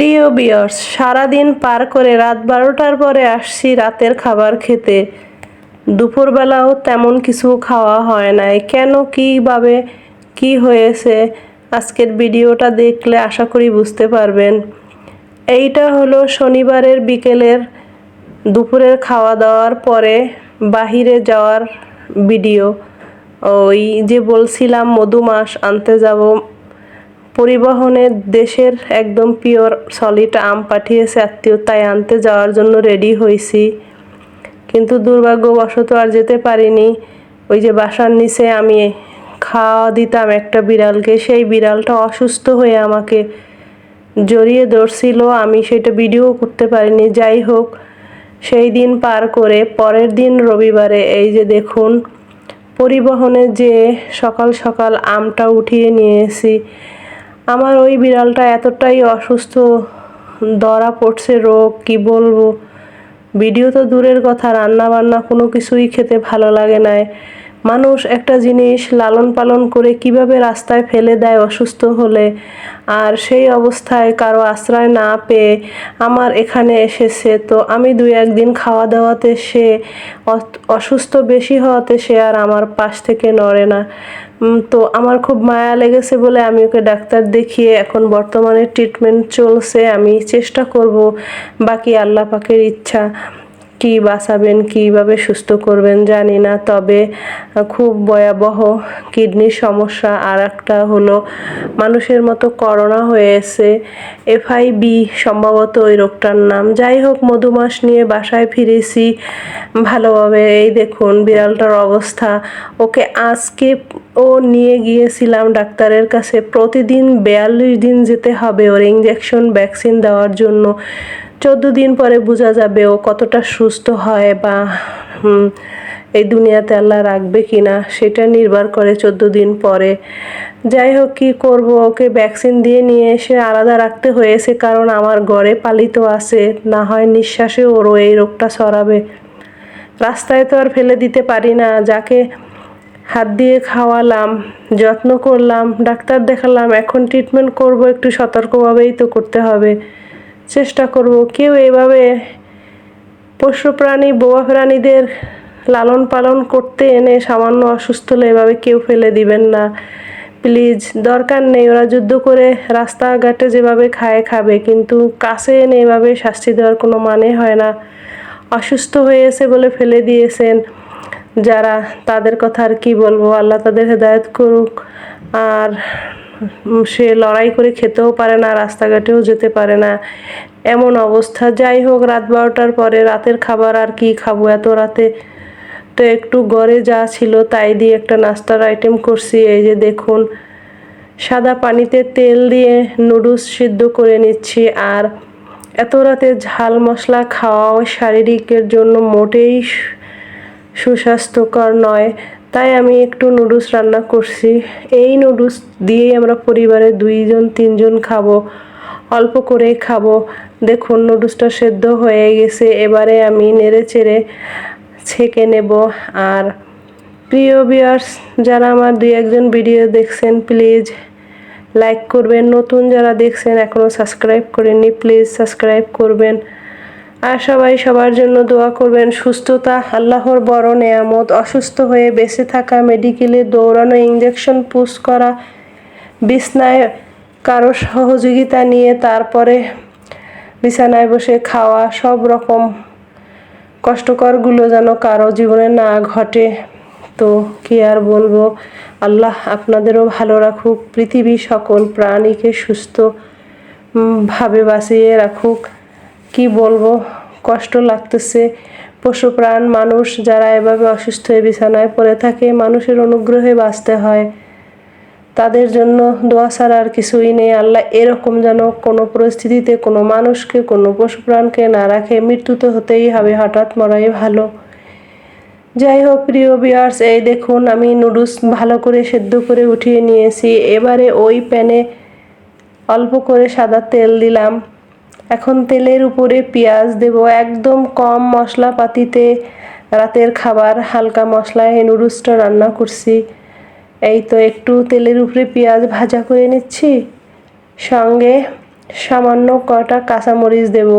প্রিয় বিয়র্স, সারাদিন পার করে রাত বারোটার পরে আসছি রাতের খাবার খেতে। দুপুরবেলাও তেমন কিছু খাওয়া হয় নাই। কেন কীভাবে কি হয়েছে, আজকের ভিডিওটা দেখলে আশা করি বুঝতে পারবেন। এইটা হলো শনিবারের বিকেলের দুপুরের খাওয়া দাওয়ার পরে বাহিরে যাওয়ার ভিডিও। ওই যে বলছিলাম, মধুমাস আনতে যাব পরিবহনে দেশের একদম পিওর সলিড আম পাঠিয়েছে, আত্মীয় তাই আনতে যাওয়ার জন্য রেডি হয়েছি কিন্তু দুর্ভাগ্যবশত আর যেতে পারিনি। ওই যে বাসার নিচে আমি খাওয়া দিতাম একটা বিড়ালকে, সেই বিড়ালটা অসুস্থ হয়ে আমাকে জড়িয়ে ধরছিল। আমি সেটা ভিডিও করতে পারিনি। যাই হোক, সেই দিন পার করে পরের দিন রবিবারে এই যে দেখুন, পরিবহনে যে সকাল সকাল আমটা উঠিয়ে নিয়েছি। আমার ওই বিড়ালটা এতটাই অসুস্থ, ধরা পড়ছে রোগ, কি বলব? ভিডিও তো দূরের কথা রান্না বান্না কোনো কিছুই খেতে ভালো লাগে না। মানুষ একটা জিনিস লালন পালন করে কীভাবে রাস্তায় ফেলে দেয় অসুস্থ হলে, আর সেই অবস্থায় কারও আশ্রয় না পেয়ে আমার এখানে এসেছে, তো আমি দুই একদিন খাওয়া দাওয়াতে সে অসুস্থ বেশি হওয়াতে সে আর আমার পাশ থেকে নড়ে না। তো আমার খুব মায়া লেগেছে বলে আমি ওকে ডাক্তার দেখিয়ে এখন বর্তমানে ট্রিটমেন্ট চলছে, আমি চেষ্টা করব বাকি আল্লাহ পাকের ইচ্ছা। কি বাঁচাবেন, কীভাবে সুস্থ করবেন জানি না, তবে খুব ভয়াবহ কিডনির সমস্যা। আর একটা হলো, মানুষের মতো করোনা হয়েছে, এফআইবি সম্ভবত ওই রোগটার নাম। যাই হোক, মধুমাস নিয়ে বাসায় ফিরেছি ভালোভাবে। এই দেখুন, বিড়ালটার অবস্থা। ওকে আজকে ও নিয়ে গিয়েছিলাম ডাক্তারের কাছে। প্রতিদিন বিয়াল্লিশ দিন যেতে হবে ওর ইঞ্জেকশন ভ্যাকসিন দেওয়ার জন্য। চোদ্দ দিন পরে বোঝা যাবে ও কতটা সুস্থ হয় বা এই দুনিয়াতে আল্লাহ রাখবে কি না সেটা নির্ভর করে চোদ্দ দিন পরে। যাই হোক, কী করব? ওকে ভ্যাকসিন দিয়ে নিয়ে এসে আলাদা রাখতে হয়েছে কারণ আমার ঘরে পালিত আছে। না হয় নিঃশ্বাসে ওরও এই রোগটা ছড়াবে। রাস্তায় তো আর ফেলে দিতে পারি না। যাকে হাত দিয়ে খাওয়ালাম, যত্ন করলাম, ডাক্তার দেখালাম, এখন ট্রিটমেন্ট করব, একটু সতর্কভাবেই তো করতে হবে। চেষ্টা করব। কেউ এভাবে পশু প্রাণী বোয়া প্রাণীদের লালন পালন করতে এনে সামান্য অসুস্থ হলে এভাবে কেউ ফেলে দিবেন না। প্লিজ, দরকার নেই, ওরা যুদ্ধ করে রাস্তাঘাটে যেভাবে খায়, খাবে। কিন্তু কাছে এনে এভাবে শাস্তি দেওয়ার কোনো মানে হয় না। অসুস্থ হয়েছে বলে ফেলে দিয়েছেন যারা। তাদের কথা আর কি বলব? আল্লাহ তাদের হেদায়ত করুক। আর সে লড়াই করে খেতেও পারে না, রাস্তাঘাটেও যেতে পারে না। এমন অবস্থা। যাই হোক, রাত বারোটার পরে রাতের খাবার আর কি খাব? এত রাতে তো একটু গড়ে যা ছিল তাই দিয়ে একটা নাস্তার আইটেম করছি। এই যে দেখুন, সাদা পানিতে তেল দিয়ে নুডলস সিদ্ধ করে নিচ্ছি আর এত রাতে ঝাল মশলা খাওয়াও শারীরিকের জন্য মোটেই সুস্বাস্থ্যকর নয়। তাই আমি একটু নুডলস রান্না করছি। এই নুডলস দিয়েই আমরা পরিবারে দুইজন, তিনজন খাব, অল্প করেই খাব। দেখুন, নুডলসটা সেদ্ধ হয়ে গেছে। এবারে আমি নেড়ে চেড়ে ছেঁকে নেব। আর প্রিয় বিয়ার্স যারা আমার দুই একজন ভিডিও দেখছেন প্লিজ লাইক করবেন। নতুন যারা দেখছেন এখনও সাবস্ক্রাইব করেননি প্লিজ সাবস্ক্রাইব করবেন। আর সবাই সবার জন্য দোয়া করবেন সুস্থতা, আল্লাহর বড় নেয়ামত, অসুস্থ হয়ে বেঁচে থাকা, মেডিকেলে দৌড়ানো ইঞ্জেকশন পুশ করা, বিছনায় কারও সহযোগিতা নিয়ে তারপরে বিছানায় বসে খাওয়া, সব রকম কষ্টকরগুলো যেন কারও জীবনে না ঘটে। তো কি আর বলব? আল্লাহ আপনাদেরও ভালো রাখুক, পৃথিবী সকল প্রাণীকে সুস্থ ভাবে বাঁচিয়ে রাখুক। কি বলব? কষ্ট লাগতেছে। পশু প্রাণ মানুষ যারা এভাবে অসুস্থ হয়ে বিছানায় পড়ে থাকে, মানুষের অনুগ্রহে বাঁচতে হয়। তাদের জন্য দোয়া ছাড়া আর কিছুই নেই। আল্লাহ এরকম যেন কোনো পরিস্থিতিতে কোনো মানুষকে, কোনো পশু প্রাণকে না রাখে, মৃত্যু তো হতেই হবে, হঠাৎ মরাই ভালো। যাই হোক, প্রিয় বিয়ার্স এই দেখুন, আমি নুডলস ভালো করে সেদ্ধ করে উঠিয়ে নিয়েছি। এবারে ওই প্যানে অল্প করে সাদা তেল দিলাম। এখন তেলের উপরে পেঁয়াজ দেব, একদম কম মশলাপাতিতে। রাতের খাবার, হালকা মশলায় নুডলসটা রান্না করছি। এই তো একটু তেলের উপরে পেঁয়াজ ভাজা করে নিচ্ছি। সঙ্গে সামান্য কটা কাঁচামরিচ দেব।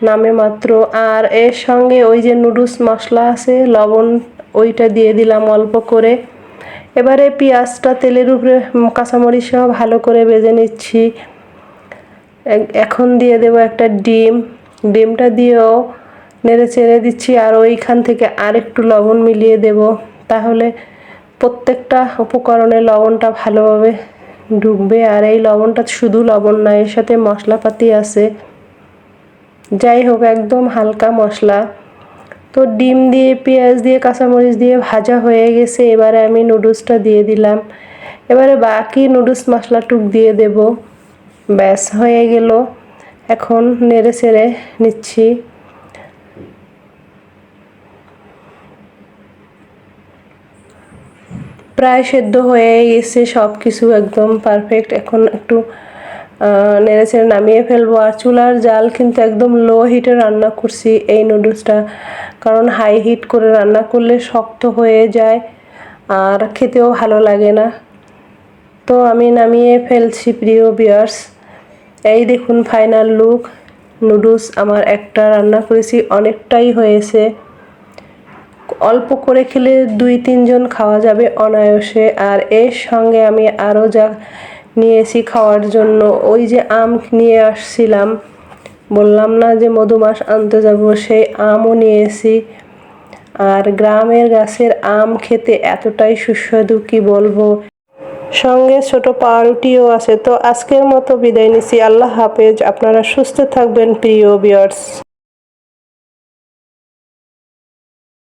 নামে মাত্র। আর এর সঙ্গে ওই যে নুডলস মশলা আছে, লবণ, ওইটা দিয়ে দিলাম অল্প করে। এবারে পেঁয়াজটা তেলের উপরে কাঁচামরিচ সহ ভালো করে ভেজে নিচ্ছি। এখন দিয়ে দেব একটা ডিম। ডিমটা দিয়েও নেড়ে চেড়ে দিচ্ছি আর ওইখান থেকে আর একটু লবণ মিলিয়ে দেব। তাহলে প্রত্যেকটা উপকরণে লবণটা ভালোভাবে ঢুকবে আর এই লবণটা শুধু লবণ না, এর সাথে মশলাপাতি আছে। যাই হোক, একদম হালকা মশলা। তো ডিম দিয়ে, পেঁয়াজ দিয়ে, কাঁচামরিচ দিয়ে ভাজা হয়ে গেছে। এবারে আমি নুডলসটা দিয়ে দিলাম। এবারে বাকি নুডলস মশলাটুক দিয়ে দেব। ব্যাস, হয়ে গেল। এখন নেড়ে চেড়ে নিচ্ছি। প্রায় সেদ্ধ হয়ে গেছে সব কিছু একদম পারফেক্ট এখন একটু নেড়ে চেড়ে নামিয়ে ফেলব। আর চুলার জাল কিন্তু একদম লো হিটে রান্না করছি এই নুডলসটা কারণ হাই হিট করে রান্না করলে শক্ত হয়ে যায় আর খেতেও ভালো লাগে না। তো আমি নামিয়ে ফেলছি, প্রিয় বিয়ার্স এই দেখুন ফাইনাল লুক নুডলস আমার একটা রান্না করেছি, অনেকটাই হয়েছে। অল্প করে খেলে দুই তিনজন খাওয়া যাবে অনায়াসে, আর এর সঙ্গে আমি আরও যা নিয়েছি খাওয়ার জন্য, ওই যে আম নিয়ে আসছিলাম। বললাম না যে মধুমাস আনতে যাব, সেই আমও নিয়েছি। আর গ্রামের গাছের আম খেতে এতটাই সুস্বাদু কি বলব? সঙ্গে ছোট পাউরুটিও আছে। তো আজকের মতো বিদায় নিছি। আল্লাহ হাফেজ। আপনারা সুস্থ থাকবেন, প্রিয় বিয়ার্স